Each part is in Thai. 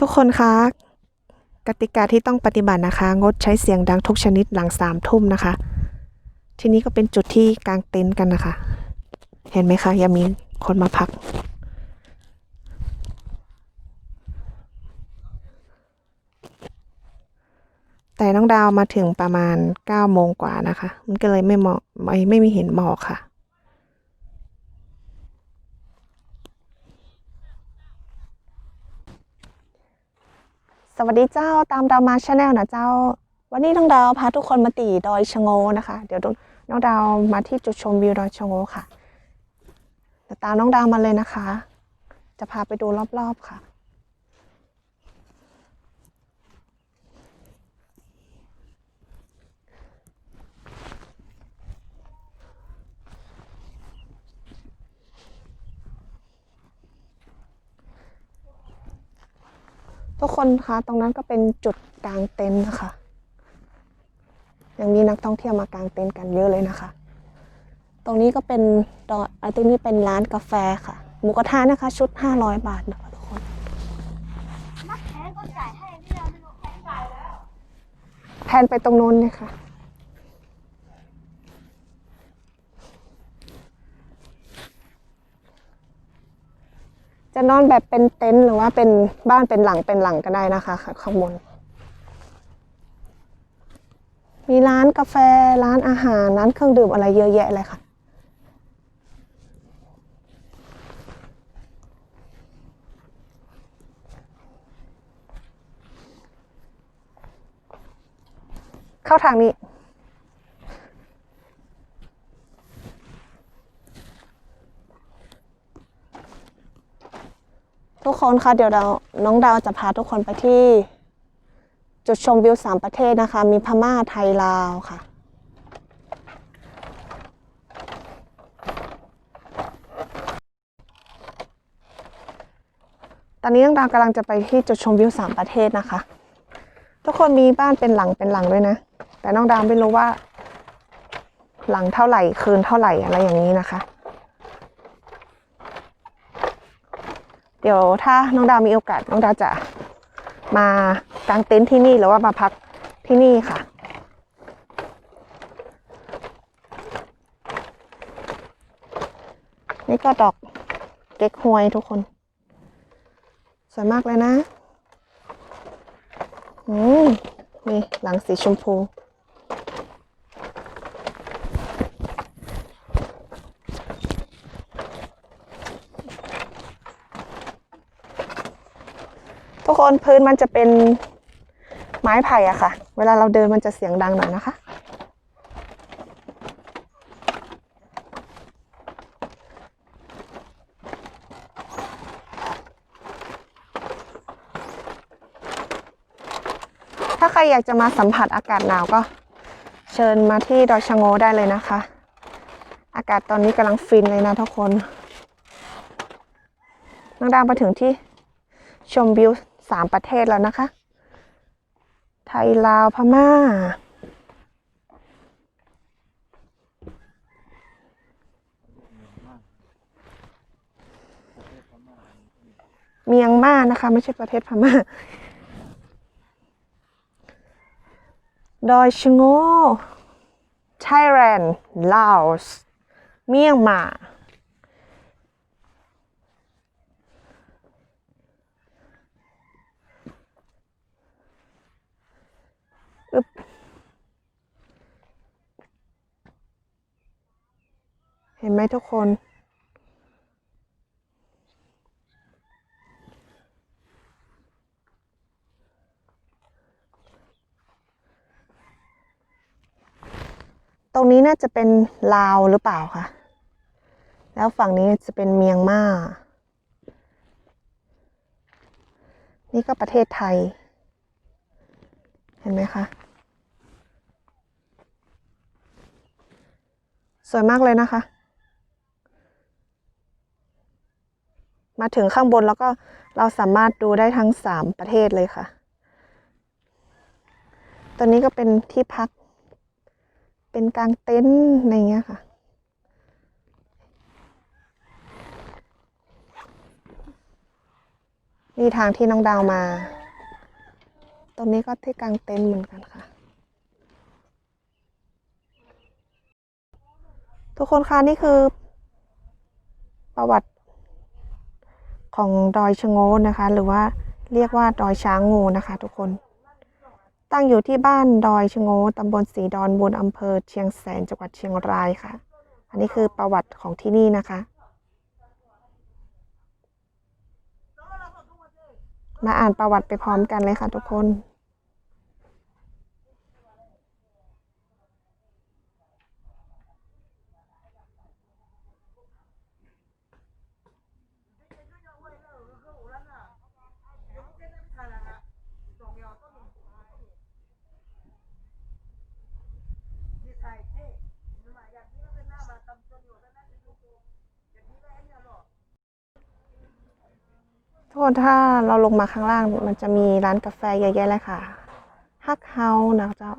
ทุกคนคะกติกาที่ต้องปฏิบัตินะคะ งดใช้เสียงดังทุกชนิดหลังสามทุ่มนะคะ ที่นี้ก็เป็นจุดที่กางเต็นท์กันนะคะ เห็นไหมคะยังมีคนมาพัก แต่น้องดาวมาถึงประมาณ9โมงกว่านะคะ มันก็เลยไม่เหมาะไม่ไม่มีเห็นหมอกค่ะ สวัสดีเจ้าตามดาวมาชาแนลนะเจ้า วันนี้น้องดาวพาทุกคนมาตีดอยชะโงนะคะ เดี๋ยวน้องดาวมาที่จุดชมวิวดอยชะโงค่ะเดี๋ยวตามน้องดาวมาเลยนะคะ จะพาไปดูรอบๆค่ะ ทุกคนคะตรงนั้นก็เป็นจุดกลางเต็นท์นะคะ ยังมีนักท่องเที่ยวมากางเต็นท์กันเยอะเลยนะคะ ตรงนี้ก็เป็นดอยไอ้ตรงนี้เป็นร้านกาแฟค่ะ หมูกระทะนะคะ ชุด 500 บาทนะคะทุกคนแพนไปตรงนู้นเลยค่ะ จะนอนแบบเป็นเต็นท์หรือว่าเป็นบ้านเป็นหลังเป็นหลังก็ได้นะคะข้างบน มีร้านกาแฟร้านอาหารร้านเครื่องดื่มอะไรเยอะแยะเลยค่ะเข้าทางนี้ ทุกคนคะเดี๋ยวเราน้องดาวจะพาทุกคนไปที่ จุดชมวิวสามประเทศนะคะ มีพม่าไทยลาวค่ะ ตอนนี้น้องดาวกำลังจะไปที่จุดชมวิวสามประเทศนะคะ ทุกคนมีบ้านเป็นหลังเป็นหลังด้วยนะ แต่น้องดาวไม่รู้ว่า หลังเท่าไหร่คืนเท่าไหร่อะไรอย่างนี้นะคะ เดี๋ยวถ้าน้องดาวมีโอกาสน้องดาวจะมากางเต็นท์ที่นี่หรือว่ามาพักที่นี่ค่ะ นี่ก็ดอกเก๊กฮวยทุกคน สวยมากเลยนะ อืมนี่หลังสีชมพู นพื้นมันจะเป็นไม้ไผ่อะค่ะ เวลาเราเดินมันจะเสียงดังหน่อยนะคะ ถ้าใครอยากจะมาสัมผัสอากาศหนาวก็เชิญมาที่ดอยชะโงได้เลยนะคะ อากาศตอนนี้กำลังฟินเลยนะทุกคนน้องดาวมาถึงที่ชมวิว สามประเทศแล้วนะคะ ไทยลาวพม่า เมียงมานะคะ ไม่ใช่ประเทศพม่า ดอยชะโงไทยแลนด์ลาวส์เมียงม่า อึ๊บเห็นไหมทุกคน ตรงนี้น่าจะเป็นลาวหรือเปล่าคะแล้วฝั่งนี้จะเป็นเมียงมานี่ก็ประเทศไทย เห็นไหมคะ สวยมากเลยนะคะ มาถึงข้างบนแล้วก็เราสามารถดูได้ทั้งสามประเทศเลยค่ะ ตอนนี้ก็เป็นที่พัก เป็นกลางเต็นท์อะไรเงี้ยค่ะนี่ทางที่น้องดาวมา ตรงนี้ก็ที่กางเต็นท์เหมือนกันค่ะ ทุกคนคะนี่คือ ประวัติ ของดอยชะโงนนะคะ หรือว่าเรียกว่าดอยช้างงูนะคะ ทุกคน ตั้งอยู่ที่บ้านดอยชะโงตำบลสีดอนบนอำเภอเชียงแสนจังหวัดเชียงรายค่ะ อันนี้คือประวัติของที่นี่นะคะ มาอ่านประวัติไปพร้อมกันเลยค่ะ ทุกคน ทุกคนถ้าเราลงมาข้างล่างมันจะมีร้านกาแฟเยอะแยะเลยค่ะฮักเฮานะเจ้า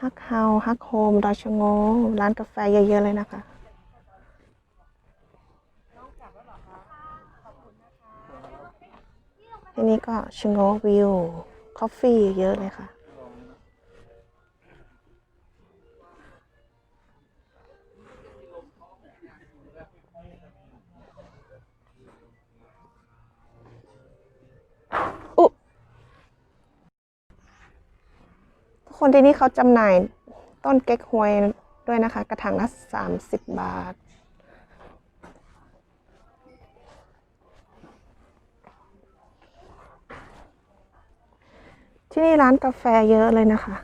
ฮักเฮาฮักโฮมดอยชงโงร้านกาแฟเยอะๆเลยนะคะทีนี้ก็ชงโงวิวคอฟฟี่เยอะเลยค่ะ คนที่นี่เขาจำหน่ายต้นเก๊กฮวยด้วยนะคะ กระถางละสามสิบบาท ที่นี่ร้านกาแฟเยอะเลยนะคะ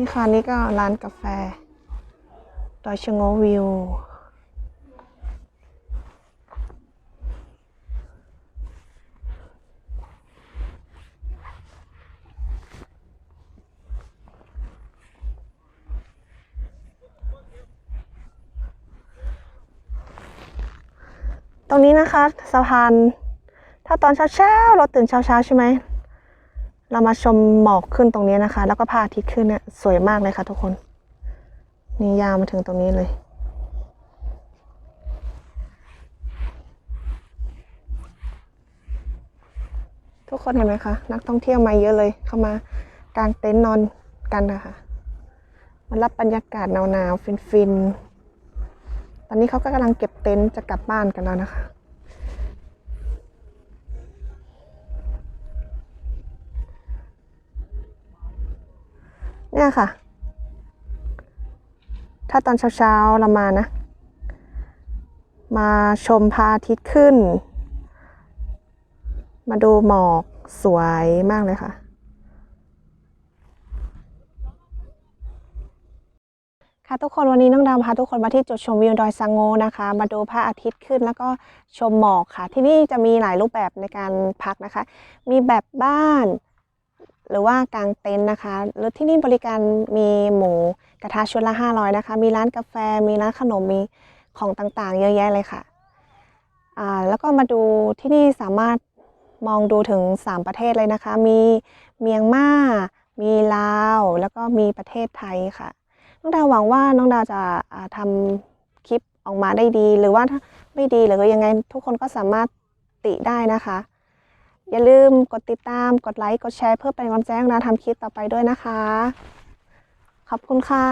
นี่ค่ะนี่ก็ร้านกาแฟดอยชะโงวิว ตรงนี้นะคะสะพานถ้าตอนเช้าๆเราตื่นเช้าๆใช่ไหม เรามาชมหมอกขึ้นตรงนี้นะคะ แล้วก็พระอาทิตย์ขึ้นเนี่ยสวยมากเลยค่ะทุกคน นี่ยาวมาถึงตรงนี้เลย ทุกคนเห็นไหมคะ นักท่องเที่ยวมาเยอะเลย เข้ามากางเต็นท์นอนกันนะคะมารับบรรยากาศหนาวๆฟินๆ ตอนนี้เขาก็กำลังเก็บเต็นท์จะกลับบ้านกันแล้วนะคะ เนี่ยค่ะ ถ้าตอนเช้าๆเรามานะ มาชมพระอาทิตย์ขึ้น มาดูหมอกสวยมากเลยค่ะ ค่ะทุกคนวันนี้น้องดาวพาทุกคนมาที่จุดชมวิวดอยสังโงนะคะ มาดูพระอาทิตย์ขึ้นแล้วก็ชมหมอกค่ะ ที่นี่จะมีหลายรูปแบบในการพักนะคะ มีแบบบ้าน หรือว่ากางเต็นท์นะคะแล้วที่นี่บริการมีหมูกระทะชุดละ 500 นะคะ มีร้านกาแฟ มีร้านขนม มีของต่างๆ เยอะแยะเลยค่ะ แล้วก็มาดูที่นี่สามารถมองดูถึง 3 ประเทศเลยนะคะ มีเมียงมา มีลาว แล้วก็มีประเทศไทยค่ะ น้องดาวหวังว่าน้องดาวจะทำคลิปออกมาได้ดี หรือว่าถ้าไม่ดีหรือยังไงทุกคนก็สามารถติได้นะคะ อย่าลืมกดติดตาม กดไลค์ กดแชร์เพื่อเป็นกำลังใจให้น้องดาทำคลิปต่อไปด้วยนะคะ ขอบคุณค่ะ